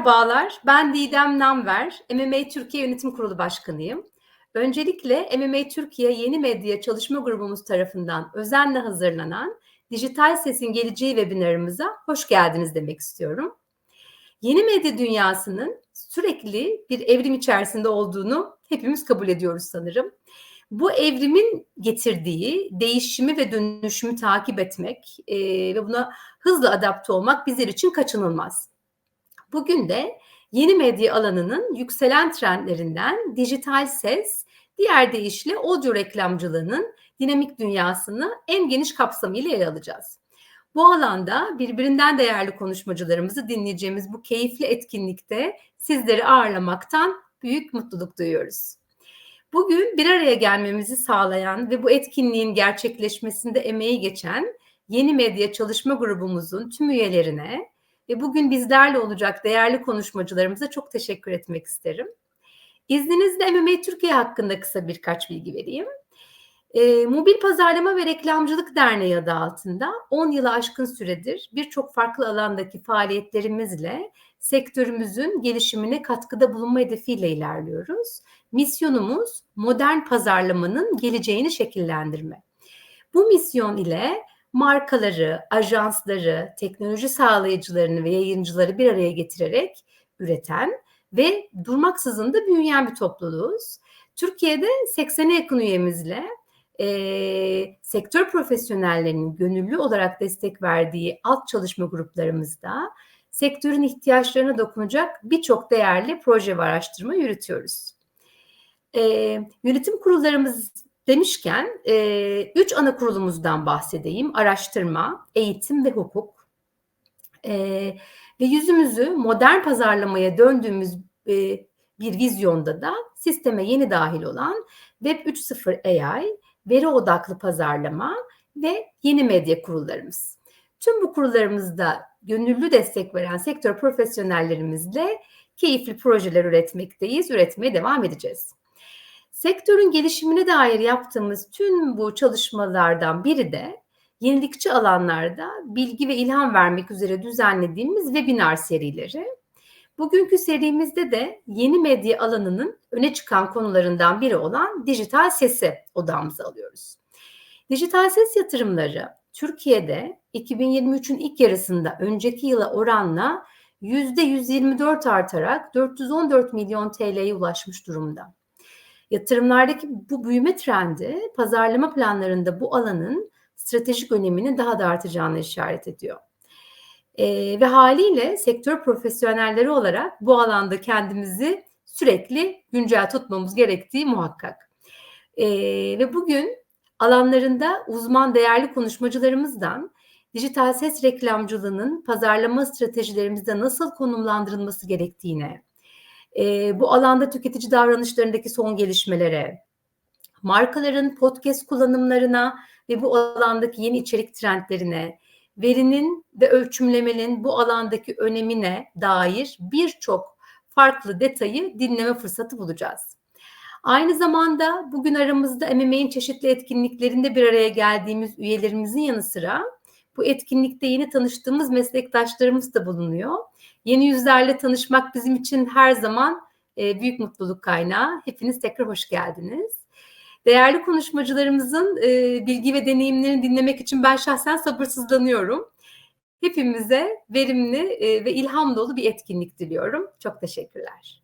Merhabalar, ben Didem Namver, MMA Türkiye Yönetim Kurulu Başkanıyım. Öncelikle MMA Türkiye Yeni Medya Çalışma Grubumuz tarafından özenle hazırlanan Dijital Sesin Geleceği webinarımıza hoş geldiniz demek istiyorum. Yeni medya dünyasının sürekli bir evrim içerisinde olduğunu hepimiz kabul ediyoruz sanırım. Bu evrimin getirdiği değişimi ve dönüşümü takip etmek e, ve buna hızlı adapte olmak bizler için kaçınılmaz. Bugün de yeni medya alanının yükselen trendlerinden dijital ses, diğer deyişle audio reklamcılığının dinamik dünyasını en geniş kapsamıyla ele alacağız. Bu alanda birbirinden değerli konuşmacılarımızı dinleyeceğimiz bu keyifli etkinlikte sizleri ağırlamaktan büyük mutluluk duyuyoruz. Bugün bir araya gelmemizi sağlayan ve bu etkinliğin gerçekleşmesinde emeği geçen Yeni Medya Çalışma Grubumuzun tüm üyelerine ve bugün bizlerle olacak değerli konuşmacılarımıza çok teşekkür etmek isterim. İzninizle MMA Türkiye hakkında kısa birkaç bilgi vereyim. E, Mobil Pazarlama ve Reklamcılık Derneği adı altında 10 yılı aşkın süredir birçok farklı alandaki faaliyetlerimizle sektörümüzün gelişimine katkıda bulunma hedefiyle ilerliyoruz. Misyonumuz modern pazarlamanın geleceğini şekillendirme. Bu misyon ile markaları, ajansları, teknoloji sağlayıcılarını ve yayıncıları bir araya getirerek üreten ve durmaksızın da büyüyen bir topluluğuz. Türkiye'de 80'e yakın üyemizle e, sektör profesyonellerinin gönüllü olarak destek verdiği alt çalışma gruplarımızda sektörün ihtiyaçlarına dokunacak birçok değerli proje ve araştırma yürütüyoruz. E, yönetim kurullarımız demişken e, üç ana kurulumuzdan bahsedeyim. Araştırma, eğitim ve hukuk. E, ve yüzümüzü modern pazarlamaya döndüğümüz e, bir vizyonda da sisteme yeni dahil olan Web 3.0 AI, veri odaklı pazarlama ve yeni medya kurullarımız. Tüm bu kurullarımızda gönüllü destek veren sektör profesyonellerimizle keyifli projeler üretmekteyiz, üretmeye devam edeceğiz. Sektörün gelişimine dair yaptığımız tüm bu çalışmalardan biri de yenilikçi alanlarda bilgi ve ilham vermek üzere düzenlediğimiz webinar serileri. Bugünkü serimizde de yeni medya alanının öne çıkan konularından biri olan dijital sesi odamıza alıyoruz. Dijital ses yatırımları Türkiye'de 2023'ün ilk yarısında önceki yıla oranla %124 artarak 414 milyon TL'ye ulaşmış durumda. Yatırımlardaki bu büyüme trendi pazarlama planlarında bu alanın stratejik öneminin daha da artacağını işaret ediyor. E, ve haliyle sektör profesyonelleri olarak bu alanda kendimizi sürekli güncel tutmamız gerektiği muhakkak. E, ve bugün alanlarında uzman değerli konuşmacılarımızdan dijital ses reklamcılığının pazarlama stratejilerimizde nasıl konumlandırılması gerektiğine, e, bu alanda tüketici davranışlarındaki son gelişmelere, markaların podcast kullanımlarına ve bu alandaki yeni içerik trendlerine, verinin ve ölçümlemenin bu alandaki önemine dair birçok farklı detayı dinleme fırsatı bulacağız. Aynı zamanda bugün aramızda MMA'in çeşitli etkinliklerinde bir araya geldiğimiz üyelerimizin yanı sıra bu etkinlikte yeni tanıştığımız meslektaşlarımız da bulunuyor. Yeni yüzlerle tanışmak bizim için her zaman e, büyük mutluluk kaynağı. Hepiniz tekrar hoş geldiniz. Değerli konuşmacılarımızın e, bilgi ve deneyimlerini dinlemek için ben şahsen sabırsızlanıyorum. Hepimize verimli e, ve ilham dolu bir etkinlik diliyorum. Çok teşekkürler.